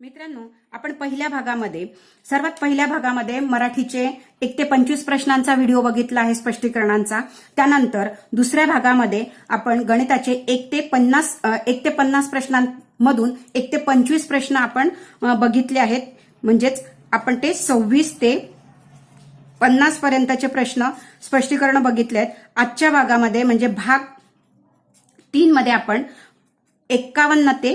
मित्रांनो आपण पहिल्या भागामध्ये सर्वात पहिल्या भागामध्ये मराठीचे एक ते पंचवीस प्रश्नांचा व्हिडिओ बघितला आहे स्पष्टीकरणांचा. त्यानंतर दुसऱ्या भागामध्ये आपण गणिताचे एक ते पन्नास एक ते पन्नास प्रश्नांमधून एक ते पंचवीस प्रश्न आपण बघितले आहेत. म्हणजेच आपण ते सव्वीस ते पन्नास पर्यंतचे प्रश्न स्पष्टीकरण बघितले आहेत. आजच्या भागामध्ये म्हणजे भाग तीन मध्ये आपण एक्कावन्न ते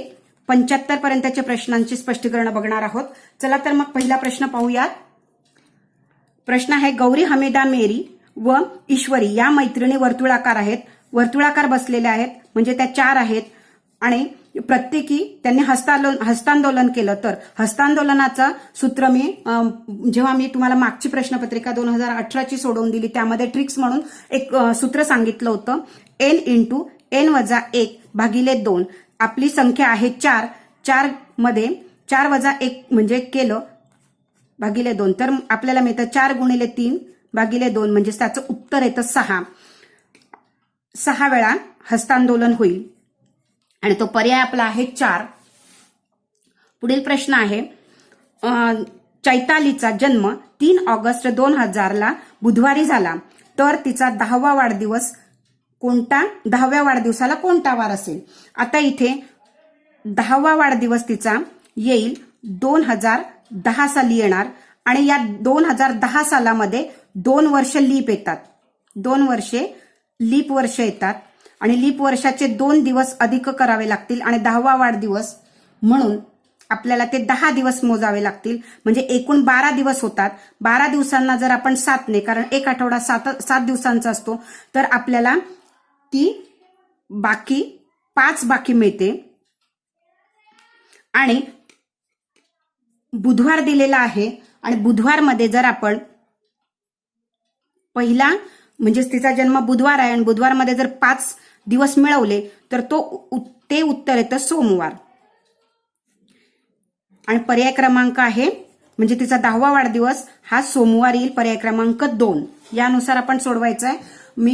पंच्याहत्तर पर्यंतच्या प्रश्नांची स्पष्टीकरण बघणार आहोत. चला तर मग पहिला प्रश्न पाहूयात. प्रश्न आहे गौरी हमेदा मेरी व ईश्वरी या मैत्रिणी वर्तुळाकार आहेत. वर्तुळाकार बसलेले आहेत म्हणजे त्या चार आहेत. आणि प्रत्येकी त्यांनी हस्तांदोलन हस्तांदोलन केलं. तर हस्तांदोलनाचं सूत्र मी जेव्हा मी तुम्हाला मागची प्रश्नपत्रिका दोन हजार अठराची सोडवून दिली त्यामध्ये ट्रिक्स म्हणून एक सूत्र सांगितलं होतं. एन इंटू एन वजा एक भागिले दोन. आपली संख्या आहे चार. चारमध्ये चार वजा एक म्हणजे केलं भागिले दोन. तर आपल्याला मिळतं चार गुणिले तीन भागिले दोन म्हणजे त्याचं उत्तर येतं सहा. सहा वेळा हस्तांदोलन होईल. आणि तो पर्याय आपला आहे चार. पुढील प्रश्न आहे चैतालीचा जन्म तीन ऑगस्ट दोन हजारला बुधवारी झाला. तर तिचा दहावा वाढदिवस कोणता? दहाव्या वाढदिवसाला कोणता वार असेल? आता इथे दहावा वाढदिवस तिचा येईल. दोन हजार दहा साली येणार आणि या दोन हजार दहा सालामध्ये दोन वर्ष लीप येतात. दोन वर्षे लीप वर्ष येतात आणि लीप वर्षाचे दोन दिवस अधिक करावे लागतील आणि दहावा वाढदिवस म्हणून आपल्याला ते दहा दिवस मोजावे लागतील. म्हणजे एकूण बारा दिवस होतात. बारा दिवसांना जर आपण सातने कारण एक आठवडा सात सात दिवसांचा असतो तर आपल्याला ती बाकी पाच बाकी मिळते. आणि बुधवार दिलेला आहे. आणि बुधवारमध्ये जर आपण पहिला म्हणजेच तिचा जन्म बुधवार आहे आणि बुधवारमध्ये जर पाच दिवस मिळवले तर तो उ- ते उत्तर येतं सोमवार. आणि पर्याय क्रमांक आहे म्हणजे तिचा दहावा वाढदिवस हा सोमवार येईल पर्याय क्रमांक दोन. यानुसार आपण सोडवायचा आहे मी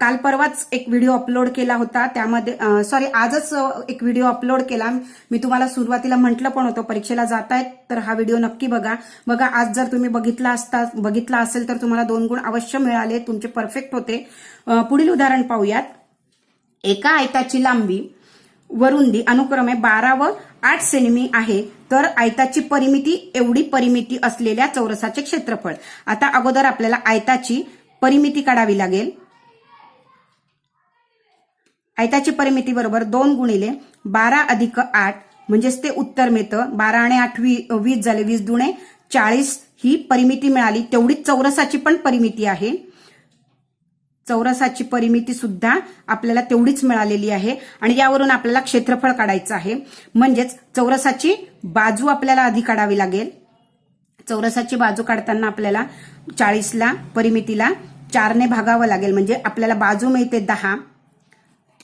काल परवाच एक व्हिडिओ अपलोड केला होता. त्यामध्ये सॉरी आजच एक व्हिडिओ अपलोड केला. मी तुम्हाला सुरुवातीला म्हटलं पण होतं परीक्षेला जातायत तर हा व्हिडिओ नक्की बघा. बघा आज जर तुम्ही बघितला असता बघितला असेल तर तुम्हाला दोन गुण अवश्य मिळाले. तुमचे परफेक्ट होते. पुढील उदाहरण पाहूयात. एका आयताची लांबी वरुंदी अनुक्रमे बारा व आठ सेंटीमी आहे. तर आयताची परिमिती एवढी परिमिती असलेल्या चौरसाचे क्षेत्रफळ. आता अगोदर आपल्याला आयताची परिमिती काढावी लागेल. आयताची परिमिती बरोबर दोन गुणिले बारा अधिक आठ म्हणजेच ते उत्तर मिळतं. बारा आणि आठ वीस झाले वीस दुणे चाळीस ही परिमिती मिळाली. तेवढीच चौरसाची पण परिमिती आहे. चौरसाची परिमिती सुद्धा आपल्याला तेवढीच मिळालेली आहे. आणि यावरून आपल्याला क्षेत्रफळ काढायचं आहे. म्हणजेच चौरसाची बाजू आपल्याला आधी काढावी लागेल. चौरसाची बाजू काढताना आपल्याला चाळीसला परिमितीला चारने भागावं लागेल. म्हणजे आपल्याला बाजू मिळते दहा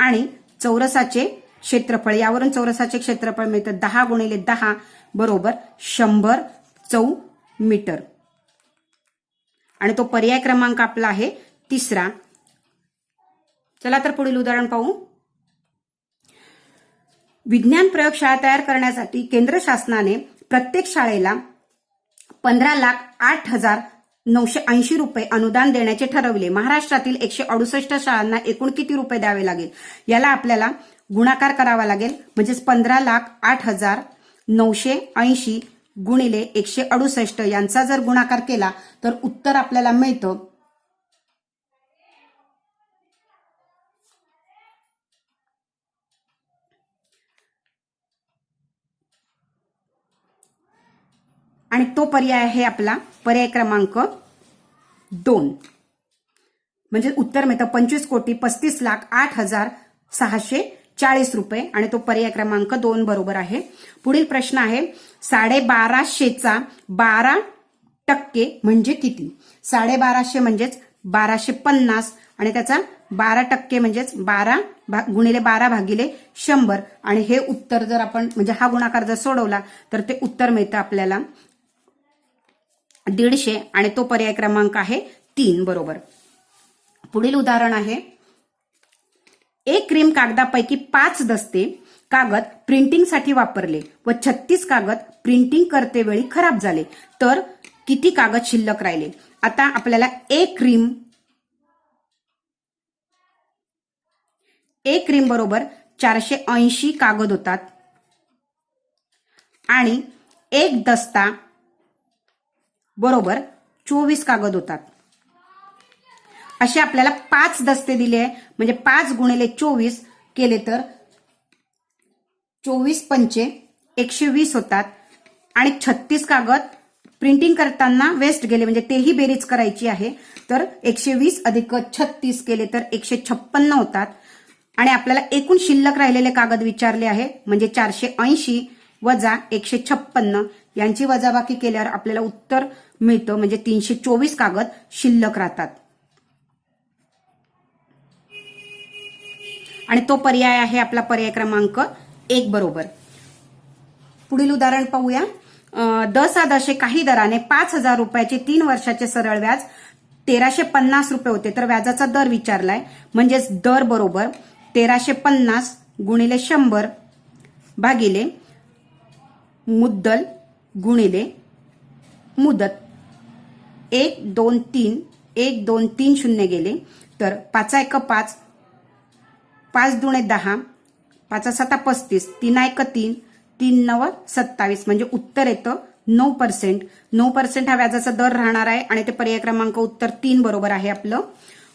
आणि चौरसाचे क्षेत्रफळ यावरून चौरसाचे क्षेत्रफळ मिळतं दहा गुणिले दहा बरोबर शंभर चौ मीटर. आणि तो पर्याय क्रमांक आपला आहे तिसरा. चला तर पुढील उदाहरण पाहू. विज्ञान प्रयोगशाळा तयार करण्यासाठी केंद्र शासनाने प्रत्येक शाळेला पंधरा लाख आठ हजार नऊशे ऐंशी रुपये अनुदान देण्याचे ठरवले. महाराष्ट्रातील एकशे अडुसष्ट शाळांना एकूण किती रुपये द्यावे लागेल? याला आपल्याला गुणाकार करावा लागेल. म्हणजेच पंधरा लाख आठ हजार नऊशे ऐंशी गुणिले एकशे अडुसष्ट यांचा जर गुणाकार केला तर उत्तर आपल्याला मिळतं आणि तो पर्याय आहे आपला पर्याय क्रमांक दोन. म्हणजे उत्तर मिळतं पंचवीस कोटी पस्तीस लाख आठ हजार सहाशे चाळीस रुपये आणि तो पर्याय क्रमांक दोन बरोबर आहे. पुढील प्रश्न आहे साडेबाराशेचा बारा टक्के म्हणजे किती? साडेबाराशे म्हणजेच बाराशे पन्नास आणि त्याचा बारा टक्के म्हणजेच बारा गुणिले बारा भागिले शंभर. आणि हे उत्तर जर आपण म्हणजे हा गुणाकार जर सोडवला तर ते उत्तर मिळतं आपल्याला दीडशे आणि तो पर्याय क्रमांक आहे तीन बरोबर. पुढील उदाहरण आहे. एक क्रीम कागदापैकी पाच दस्ते कागद प्रिंटिंगसाठी वापरले व छत्तीस कागद प्रिंटिंग करते वेळी खराब झाले. तर किती कागद शिल्लक राहिले? आता आपल्याला एक क्रीम एक क्रीम बरोबर चारशे ऐंशी कागद होतात. आणि एक दस्ता बरोबर? चोवीस कागद होतात. असे आपल्याला पाच दस्ते दिले आहे. म्हणजे पाच गुणिले चोवीस केले तर चोवीस पंचे एकशे वीस होतात. आणि छत्तीस कागद प्रिंटिंग करताना वेस्ट गेले म्हणजे तेही बेरीज करायची आहे. तर एकशे वीस अधिक छत्तीस केले तर एकशे छप्पन्न होतात. आणि आपल्याला एकूण शिल्लक राहिलेले कागद विचारले आहे म्हणजे चारशे ऐंशी वजा एकशे छप्पन्न. यांची वजाबाकी केल्यावर आपल्याला उत्तर मिळतं. म्हणजे तीनशे चोवीस कागद शिल्लक राहतात. आणि तो पर्याय आहे आपला पर्याय क्रमांक एक बरोबर. पुढील उदाहरण पाहूया. अं, दशे काही दराने पाच हजार रुपयाचे तीन वर्षाचे सरळ व्याज तेराशे पन्नास रुपये होते. तर व्याजाचा दर विचारलाय. म्हणजेच दर बरोबर तेराशे पन्नास गुणिले शंभर भागिले मुद्दल गुणिले मुदत. एक दोन तीन एक दोन तीन शून्य गेले. तर पाचा एक पाच पाच दुणे दहा पाचा सता पस्तीस तीन एक तीन तीन नव सत्तावीस. म्हणजे उत्तर येतं नऊ पर्सेंट नऊ पर्सेंट हा व्याजाचा दर राहणार आहे आणि ते पर्याय क्रमांक उत्तर तीन बरोबर आहे आपलं.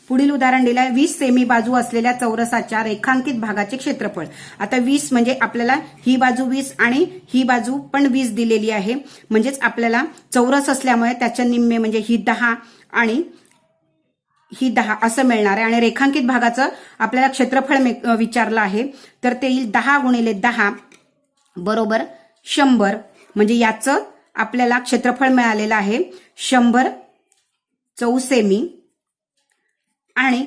पुढील उदाहरण दिलंय आहे वीस सेमी बाजू असलेल्या चौरसाच्या रेखांकित भागाचे क्षेत्रफळ. आता वीस म्हणजे आपल्याला ही बाजू वीस आणि ही बाजू पण वीस दिलेली आहे. म्हणजेच आपल्याला चौरस असल्यामुळे त्याच्या निम्मे म्हणजे ही दहा आणि ही दहा असं मिळणार आहे. आणि रेखांकित भागाचं आपल्याला क्षेत्रफळ मे- विचारलं आहे. तर ते येईल दहा गुणिले दहा बरोबर शंभर. म्हणजे याचं आपल्याला क्षेत्रफळ मिळालेलं आहे. शंभर चौसेमी आणि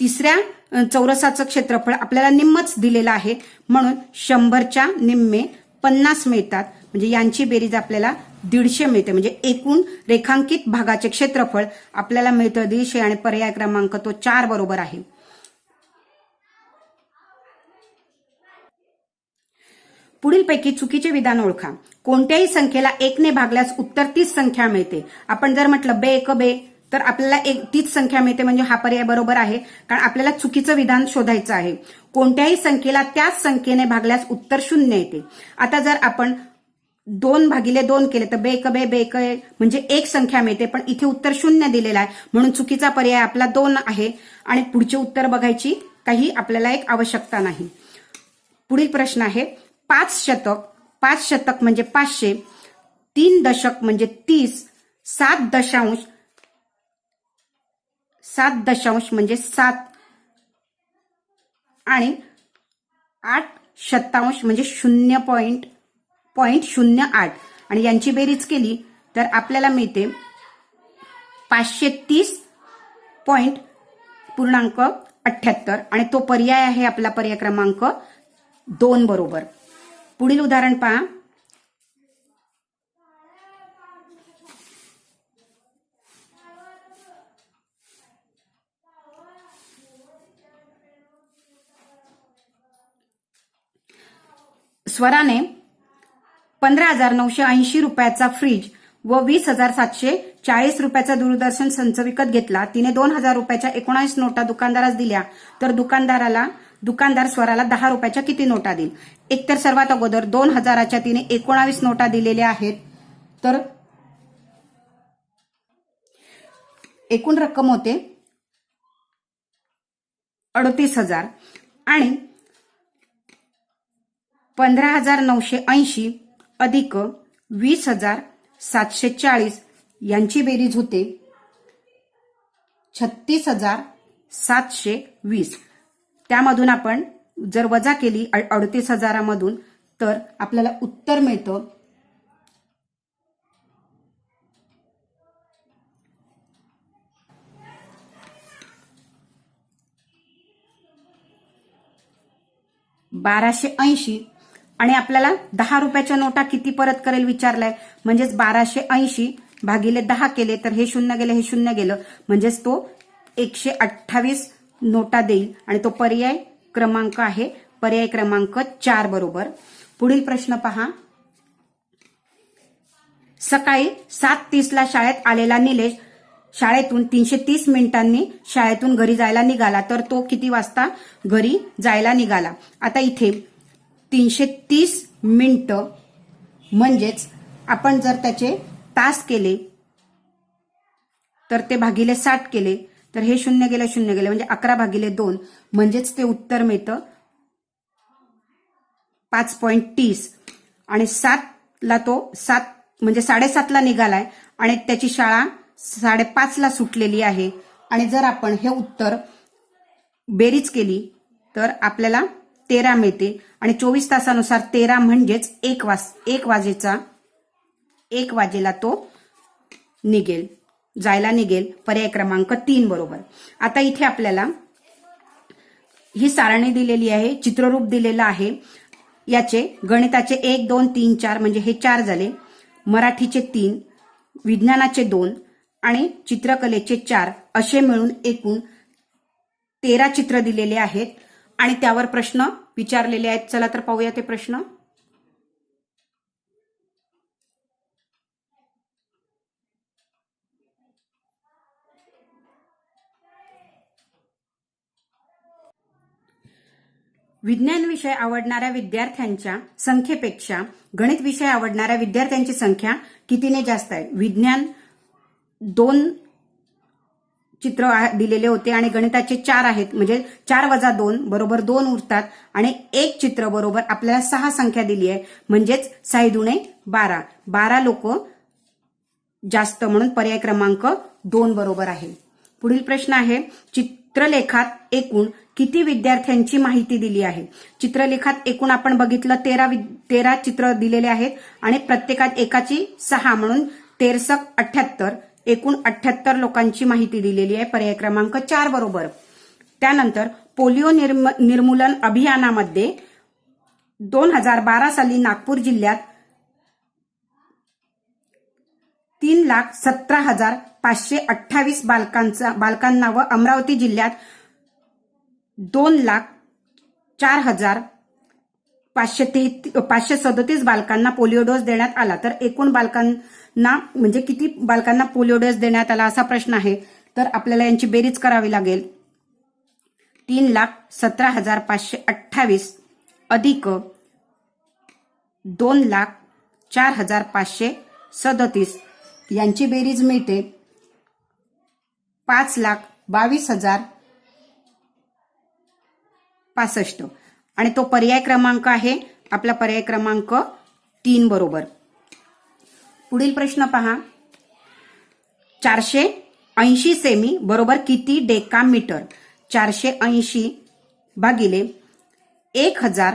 तिसऱ्या चौरसाचं क्षेत्रफळ आपल्याला निम्मच दिलेलं आहे. म्हणून शंभरच्या निम्मे पन्नास मिळतात. म्हणजे यांची बेरीज आपल्याला दीडशे मिळते. म्हणजे एकूण रेखांकित भागाचे क्षेत्रफळ आपल्याला मिळतं दीडशे आणि पर्याय क्रमांक तो चार बरोबर आहे. पुढीलपैकी चुकीचे विधान ओळखा. कोणत्याही संख्येला एकने भागल्यास उत्तर तीच संख्या मिळते. आपण जर म्हटलं बे एक बे तर आपल्याला एक तीच संख्या मिळते म्हणजे हा पर्याय बरोबर आहे. कारण आपल्याला चुकीचं विधान शोधायचं आहे. कोणत्याही संख्येला त्याच संख्येने भागल्यास उत्तर शून्य येते. आता जर आपण दोन भागिले दोन केले तर बेक बे बेक म्हणजे एक संख्या मिळते पण इथे उत्तर शून्य दिलेलं आहे. म्हणून चुकीचा पर्याय आपला दोन आहे. आणि पुढचे उत्तर बघायची काही आपल्याला एक आवश्यकता नाही. पुढील प्रश्न आहे पाच शतक पाच शतक म्हणजे पाचशे तीन दशक म्हणजे तीस सात दशांश सात दशांश म्हणजे सात. आणि आठ शतांश म्हणजे शून्य पॉइंट पॉइंट शून्य आठ. आणि यांची बेरीज केली तर आपल्याला मिळते पाचशे तीस पॉइंट पूर्णांक अठ्ठ्याहत्तर. आणि तो पर्याय आहे आपला पर्याय क्रमांक दोन बरोबर. पुढील उदाहरण पहा. स्वराने पंधरा हजार नऊशे ऐंशी रुपयाचा फ्रीज व वीस हजार सातशे चाळीस रुपयाचा दूरदर्शन संच विकत घेतला. तिने दोन हजार रुपयाच्या एकोणावीस नोटा दुकानदारास दिल्या. तर दुकानदाराला दुकानदार स्वराला दहा रुपयाच्या किती नोटा देईल? एकतर सर्वात अगोदर दोन हजाराच्या तिने एकोणावीस नोटा दिलेल्या आहेत. तर एकूण रक्कम होते अडतीस हजार. आणि पंधरा हजार नऊशे ऐंशी अधिक वीस हजार सातशे चाळीस यांची बेरीज होते. छत्तीस हजार सातशे वीस. त्यामधून आपण जर वजा केली अ- अडतीस हजारामधून तर आपल्याला उत्तर मिळतं. बाराशे ऐंशी आणि आपल्याला दहा रुपयाच्या नोटा किती परत करेल विचारलाय. म्हणजेच बाराशे ऐंशी भागिले दहा केले तर हे शून्य गेले हे शून्य गेलं. म्हणजेच तो एकशे अठ्ठावीस नोटा देईल. आणि तो पर्याय क्रमांक आहे. पर्याय क्रमांक चार बरोबर. पुढील प्रश्न पहा. सकाळी सात तीसला शाळेत आलेला निलेश शाळेतून तीनशे तीस मिनिटांनी शाळेतून घरी जायला निघाला तर तो किती वाजता घरी जायला निघाला? आता इथे तीनशे तीस मिनटं म्हणजेच आपण जर त्याचे तास केले तर ते भागिले साठ केले तर हे शून्य गेले शून्य गेले म्हणजे अकरा भागिले दोन म्हणजेच ते उत्तर मिळतं पाच पॉईंट तीस. आणि सातला तो सात म्हणजे साडेसातला निघालाय आणि त्याची शाळा साडेपाचला सुटलेली आहे. आणि जर आपण हे उत्तर बेरीज केली तर आपल्याला तेरा मिळते आणि चोवीस तासानुसार तेरा म्हणजेच एक वाज एक वाजेचा एक वाजेला तो निघेल. जायला निघेल. पर्याय क्रमांक तीन बरोबर. आता इथे आपल्याला ही सारणी दिलेली आहे चित्ररूप दिलेलं आहे. याचे गणिताचे एक दोन तीन चार म्हणजे हे चार झाले. मराठीचे तीन विज्ञानाचे दोन आणि चित्रकलेचे चार असे मिळून एकूण तेरा चित्र दिलेले आहेत. आणि त्यावर प्रश्न विचारलेले आहेत. चला तर पाहूया ते प्रश्न. विज्ञान विषय आवडणाऱ्या विद्यार्थ्यांच्या संख्येपेक्षा गणित विषय आवडणाऱ्या विद्यार्थ्यांची संख्या कितीने जास्त आहे? विज्ञान दोन चित्र दिलेले होते आणि गणिताचे चार आहेत. म्हणजे चार वजा दोन बरोबर दोन उरतात आणि एक चित्र बरोबर आपल्याला सहा संख्या दिली आहे. म्हणजेच साईदुणे बारा. बारा लोक जास्त म्हणून पर्याय क्रमांक दोन बरोबर आहे. पुढील प्रश्न आहे चित्रलेखात एकूण किती विद्यार्थ्यांची माहिती दिली आहे? चित्रलेखात एकूण आपण बघितलं तेरा वि- तेरा चित्र दिलेले आहेत आणि प्रत्येकात एकाची सहा म्हणून तेरसक अठ्याहत्तर एकूण अठ्याहत्तर लोकांची माहिती दिलेली आहे. पर्याय क्रमांक चार बरोबर. त्यानंतर पोलिओ निर्म निर्मूलन अभियानामध्ये दोन हजार बारा साली नागपूर जिल्ह्यात तीन लाख सतरा हजार पाचशे अठ्ठावीस बालकांचा बालकांना व अमरावती जिल्ह्यात दोन लाख चार हजार पाचशे तेहती पाचशे सदतीस बालकांना पोलिओ डोस देण्यात आला. तर एकूण ना म्हणजे किती बालकांना पोलिओ डोस देण्यात आला असा प्रश्न आहे तर आपल्याला यांची बेरीज करावी लागेल. तीन लाख सतरा हजार पाचशे अठ्ठावीस अधिक दोन लाख चार हजार पाचशे सदतीस यांची बेरीज मिळते. पाच लाख बावीस हजार पासष्ट. आणि तो पर्याय क्रमांक आहे आपला पर्याय क्रमांक तीन बरोबर. पुढील प्रश्न पहा. चारशे ऐंशी सेमी बरोबर किती डेका मीटर चारशे ऐंशी भागिले एक हजार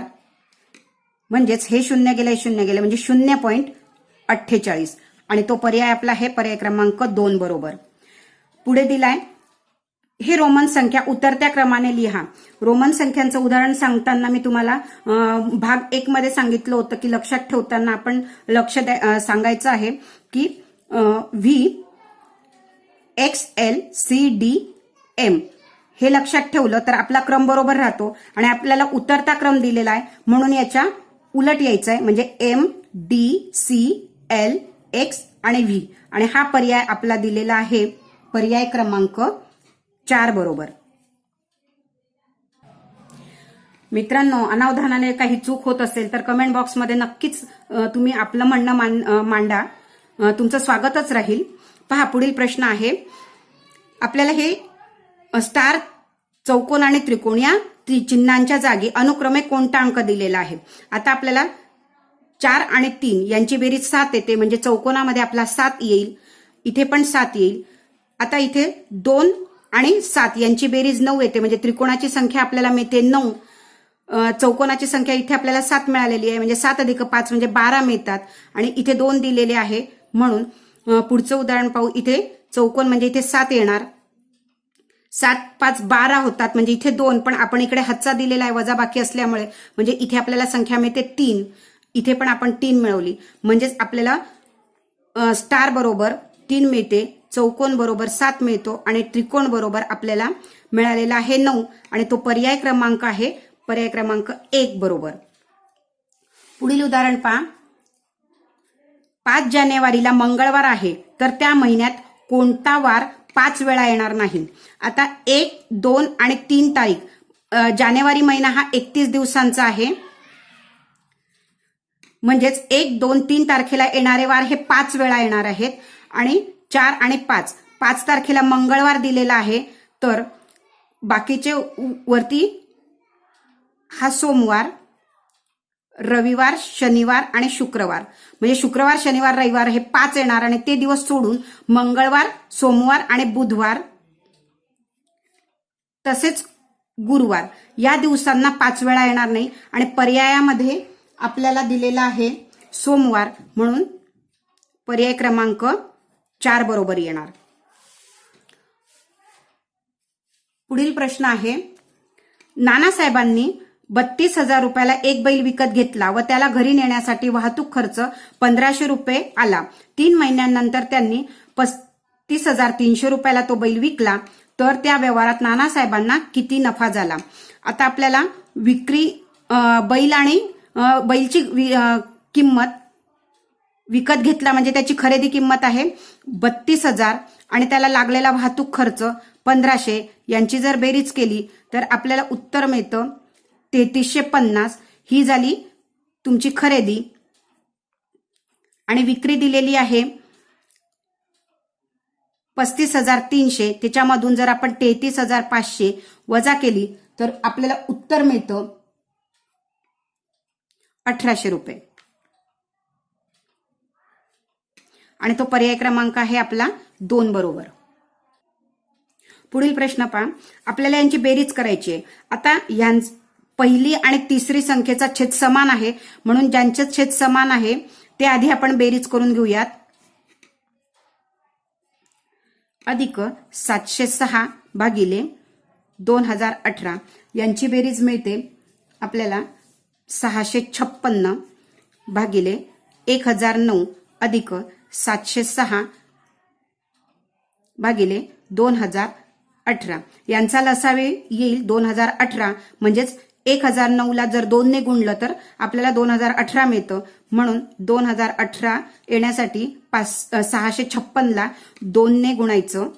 म्हणजेच हे शून्य गेले शून्य गेले म्हणजे शून्य पॉईंट अठ्ठेचाळीस. आणि तो पर्याय आपला हे पर्याय क्रमांक दोन बरोबर. पुढे दिलाय हे रोमन संख्या उतरत्या क्रमाने लिहा. रोमन संख्यांचं उदाहरण सांगताना मी तुम्हाला भाग एक मध्ये सांगितलं होतं की लक्षात ठेवताना आपण लक्ष द्या- सांगायचं आहे की V X L C D M हे लक्षात ठेवलं तर आपला क्रम बरोबर राहतो आणि आपल्याला उतरता क्रम दिलेला आहे. म्हणून याच्या उलट यायचं आहे म्हणजे M D C L X आणि व्ही आणि हा पर्याय आपला दिलेला आहे पर्याय क्रमांक चार बरोबर. मित्रांनो अनावधानाने काही चूक होत असेल तर कमेंट बॉक्समध्ये नक्कीच तुम्ही आपलं म्हणणं मांडा. तुमचं स्वागतच राहील. पहा पुढील प्रश्न आहे. आपल्याला हे स्टार चौकोन आणि त्रिकोण या त्रि- चिन्हांच्या जागी अनुक्रमे कोणता अंक दिलेला आहे? आता आपल्याला चार आणि तीन यांची बेरीज सात येते म्हणजे चौकोनामध्ये आपला सात येईल. इथे पण सात येईल. आता इथे दोन आणि सात यांची बेरीज नऊ येते. म्हणजे त्रिकोणाची संख्या आपल्याला मिळते नऊ. चौकोनाची संख्या इथे आपल्याला सात मिळालेली आहे. म्हणजे सात अधिक पाच म्हणजे बारा मिळतात. आणि इथे दोन दिलेले आहे. म्हणून पुढचं उदाहरण पाहू. इथे चौकोन म्हणजे इथे सात येणार. सात पाच बारा होतात. म्हणजे इथे दोन. पण आपण इकडे हातचा दिलेला आहे. वजा बाकी असल्यामुळे. म्हणजे इथे आपल्याला संख्या मिळते तीन. इथे पण आपण तीन मिळवली. म्हणजेच आपल्याला स्टार बरोबर तीन मिळते. चौकोन बरोबर सात मिळतो आणि त्रिकोण बरोबर आपल्याला मिळालेला आहे नऊ. आणि तो पर्याय क्रमांक आहे. पर्याय क्रमांक एक बरोबर. पुढील उदाहरण पहा. पाच जानेवारीला मंगळवार आहे. तर त्या महिन्यात कोणता वार पाच वेळा येणार नाही? आता एक दोन आणि तीन तारीख. जानेवारी महिना हा एकतीस दिवसांचा आहे. म्हणजेच एक दोन तीन तारखेला येणारे वार हे पाच वेळा येणार आहेत. आणि चार आणि पाच. पाच तारखेला मंगळवार दिलेला आहे. तर बाकीचे उ- वरती हा सोमवार रविवार शनिवार आणि शुक्रवार. म्हणजे शुक्रवार शनिवार रविवार हे पाच येणार आणि ते दिवस सोडून मंगळवार सोमवार आणि बुधवार तसेच गुरुवार. या दिवसांना पाच वेळा येणार नाही. आणि पर्यायामध्ये आपल्याला दिलेला आहे सोमवार म्हणून पर्याय क्रमांक चार बरोबर येणार. पुढील प्रश्न आहे नानासाहेबांनी बत्तीस हजार रुपयाला एक बैल विकत घेतला व त्याला घरी नेण्यासाठी वाहतूक खर्च पंधराशे रुपये आला. तीन महिन्यांनंतर त्यांनी पस्तीस हजार तीनशे रुपयाला तो बैल विकला तर त्या व्यवहारात नानासाहेबांना किती नफा झाला? आता आपल्याला विक्री बैल आणि बैलची वि- किंमत विकत घेतला म्हणजे त्याची खरेदी किंमत आहे बत्तीस हजार आणि त्याला लागलेला वाहतूक खर्च पंधराशे. यांची जर बेरीज केली तर आपल्याला उत्तर मिळतं तेहतीसशे पन्नास. ही झाली तुमची खरेदी. आणि विक्री दिलेली आहे पस्तीस हजार तीनशे. त्याच्यामधून जर आपण तेहतीस हजार पाचशे वजा केली तर आपल्याला उत्तर मिळतं अठराशे रुपये. आणि तो पर्याय क्रमांक आहे आपला दोन बरोबर. पुढील प्रश्न पहा. आपल्याला यांची बेरीज करायची आहे. आता यां पहिली आणि तिसरी संख्येचा छेद समान आहे. म्हणून ज्यांचे छेद समान आहे ते आधी आपण बेरीज करून घेऊयात. अधिक सातशे सहा भागिले दोन हजार अठरा. यांची बेरीज मिळते. आपल्याला सहाशे छप्पन्न भागिले एक हजार नऊ. अधिक सातशे सहा भागिले दोन हजार अठरा. यांचा लसावे येईल दोन हजार अठरा. म्हणजेच एक हजार नऊला जर दोनने गुणलं तर आपल्याला दोन हजार अठरा मिळतं. म्हणून दोन हजार अठरा येण्यासाठी पाच सहाशे छप्पनला दोनने गुणायचं.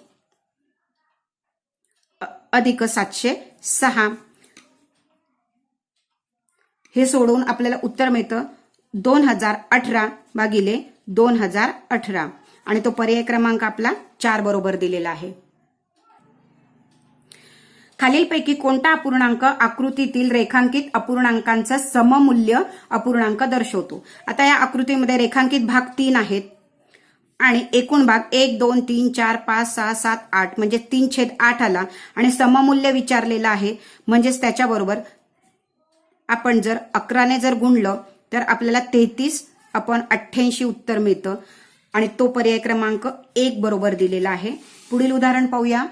अधिक सातशे सहा. हे सोडून आपल्याला उत्तर मिळतं. दोन हजार अठरा भागिले दोन हजार अठरा. आणि तो पर्याय क्रमांक आपला चार बरोबर दिलेला आहे. खालीलपैकी कोणता अपूर्णांक आकृतीतील रेखांकित अपूर्णांकांचा सममूल्य अपूर्णांक दर्शवतो? आता या आकृतीमध्ये रेखांकित भाग तीन आहेत. आणि एकूण भाग एक दोन तीन चार पाच सहा सात आठ म्हणजे तीन छेद आठ आला. आणि सममूल्य विचारलेलं आहे. म्हणजेच त्याच्याबरोबर आपण जर अकराने जर गुणलं तर आपल्याला तेहतीस आपण अठ्ठ्याऐंशी उत्तर मिळतं. आणि तो पर्याय क्रमांक एक बरोबर दिलेला आहे. पुढील उदाहरण पाहूया.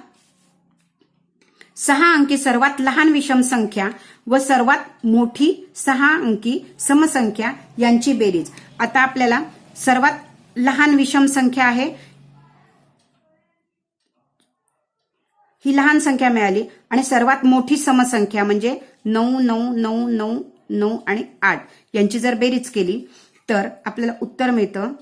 सहा अंकी सर्वात लहान विषम संख्या व सर्वात मोठी सहा अंकी समसंख्या यांची बेरीज. आता आपल्याला सर्वात लहान विषम संख्या आहे. ही लहान संख्या मिळाली. आणि सर्वात मोठी समसंख्या म्हणजे नऊ नऊ नऊ नऊ नऊ आणि आठ यांची जर बेरीज केली तर आपल्याला उत्तर मिळतं.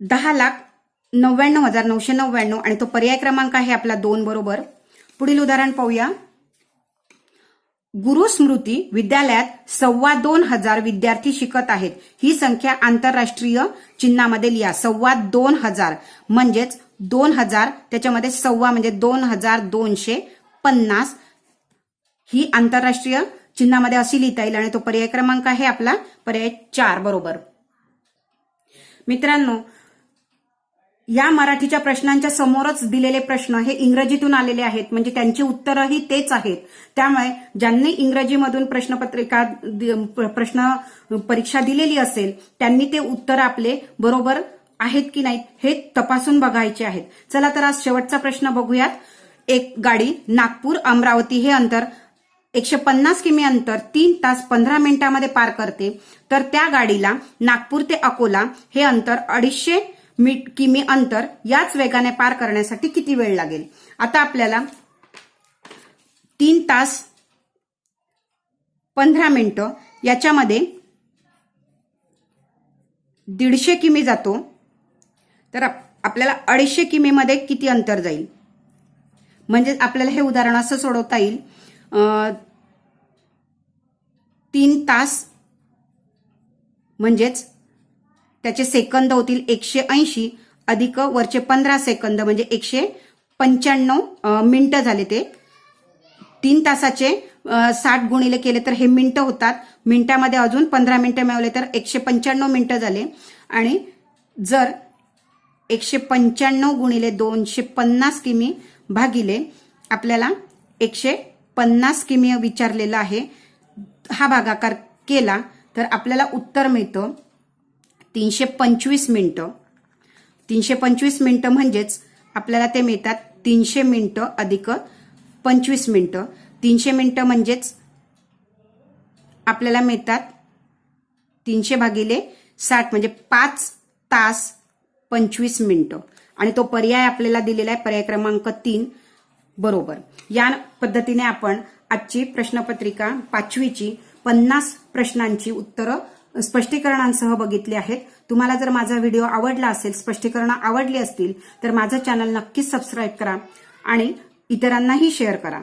दहा लाख नव्याण्णव हजार नऊशे नव्याण्णव आणि तो पर्याय क्रमांक आहे आपला दोन बरोबर. पुढील उदाहरण पाहूया. गुरुस्मृती विद्यालयात सव्वा दोन हजार विद्यार्थी शिकत आहेत. ही संख्या आंतरराष्ट्रीय चिन्हामध्ये लिहा. सव्वा दोन हजार. म्हणजेच दोन हजार त्याच्यामध्ये सव्वा म्हणजे दोन हजार दोनशे पन्नास ही आंतरराष्ट्रीय चिन्हामध्ये अशी लिहिता येईल आणि तो पर्याय क्रमांक आहे आपला पर्याय चार बरोबर. मित्रांनो या मराठीच्या प्रश्नांच्या समोरच दिलेले प्रश्न हे इंग्रजीतून आलेले आहेत म्हणजे त्यांची उत्तरही तेच आहेत. त्यामुळे ज्यांनी इंग्रजीमधून प्रश्नपत्रिका प्रश्न परीक्षा दिलेली असेल त्यांनी ते उत्तर आपले बरोबर आहेत की नाहीत हे तपासून बघायचे आहेत. चला तर आज शेवटचा प्रश्न बघूयात. एक गाडी नागपूर अमरावती हे अंतर एकशे पन्नास किमी अंतर तीन तास पंधरा मिनिटांमध्ये पार करते. तर त्या गाडीला नागपूर ते अकोला हे अंतर अडीचशे मी किमी अंतर याच वेगाने पार करण्यासाठी किती वेळ लागेल? आता आपल्याला तीन तास पंधरा मिनिटं याच्यामध्ये दीडशे किमी जातो. तर आपल्याला अडीचशे किमीमध्ये किती अंतर जाईल? म्हणजे आपल्याला हे उदाहरण असं सोडवता येईल. तीन तास म्हणजेच त्याचे सेकंद होतील एकशे ऐंशी अधिक वरचे पंधरा सेकंद म्हणजे एकशे पंच्याण्णव मिनटं मिनिटं झाले ते. तीन तासाचे साठ गुणिले केले तर हे मिनिटं होतात. मिनिटामध्ये अजून पंधरा मिनिटं मिळवले तर एकशे पंच्याण्णव मिनिटं झाले. आणि जर एकशे पंच्याण्णव गुणिले दोनशे पन्नास किमी भागिले आपल्याला एकशे पन्नास किमी विचारलेलं आहे. हा भागाकार केला तर आपल्याला उत्तर मिळतं तीनशे पंचवीस मिनटं. तीनशे पंचवीस मिनटं म्हणजेच आपल्याला ते मिळतात तीनशे मिनटं अधिक पंचवीस मिनटं. तीनशे मिनटं म्हणजेच आपल्याला मिळतात तीनशे भागिले साठ म्हणजे पाच तास पंचवीस मिनिटं. आणि तो पर्याय आपल्याला दिलेला आहे पर्याय क्रमांक तीन. बरोबर. या पद्धतीने आपण आजची प्रश्नपत्रिका पाचवीची पन्नास प्रश्नांची उत्तरं स्पष्टीकरणांसह बघितली आहेत. तुम्हाला जर माझा व्हिडिओ आवडला असेल स्पष्टीकरणं आवडली असतील तर माझं चॅनल नक्कीच सबस्क्राईब करा आणि इतरांनाही शेअर करा.